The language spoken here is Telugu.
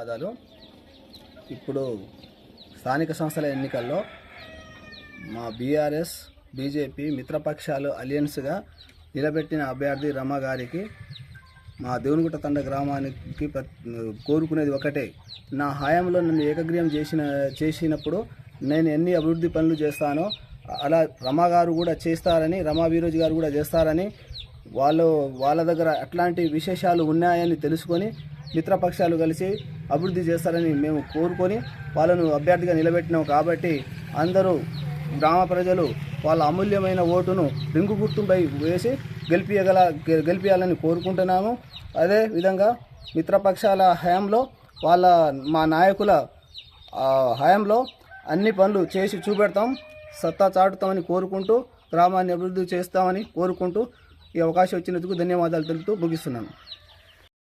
ధన్యవాదాలు. ఇప్పుడు స్థానిక సంస్థల ఎన్నికల్లో మా బీఆర్ఎస్ బీజేపీ మిత్రపక్షాలు అలియన్స్గా నిలబెట్టిన అభ్యర్థి రమ గారికి మా దేవునిగుట్ట తండ గ్రామానికి కోరుకునేది ఒకటే. నా హయాంలో నన్ను ఏకగ్రీయం చేసిన చేసినప్పుడు నేను ఎన్ని అభివృద్ధి పనులు చేస్తానో అలా రమా గారు కూడా చేస్తారని రమా వీరోజు గారు కూడా చేస్తారని వాళ్ళు వాళ్ళ దగ్గర అట్లాంటి విశేషాలు ఉన్నాయని తెలుసుకొని మిత్రపక్షాలు కలిసి అభివృద్ధి చేస్తారని మేము కోరుకొని వాళ్ళను అభ్యర్థిగా నిలబెట్టినాం కాబట్టి అందరూ గ్రామ ప్రజలు వాళ్ళ అమూల్యమైన ఓటును రింగు గుర్తుపై వేసి గెలిపియగల గె- గెలిపియాలని కోరుకుంటున్నాము. అదే విధంగా మిత్రపక్షాల హయాంలో వాళ్ళ మా నాయకుల హయాంలో అన్ని పనులు చేసి చూపెడతాం. సత్తా చాటుతామని కోరుకుంటూ గ్రామాన్ని అభివృద్ధి చేస్తామని కోరుకుంటూ ఈ అవకాశం ఇచ్చినందుకు ధన్యవాదాలు తెలుపుతూ ముగిస్తున్నాను.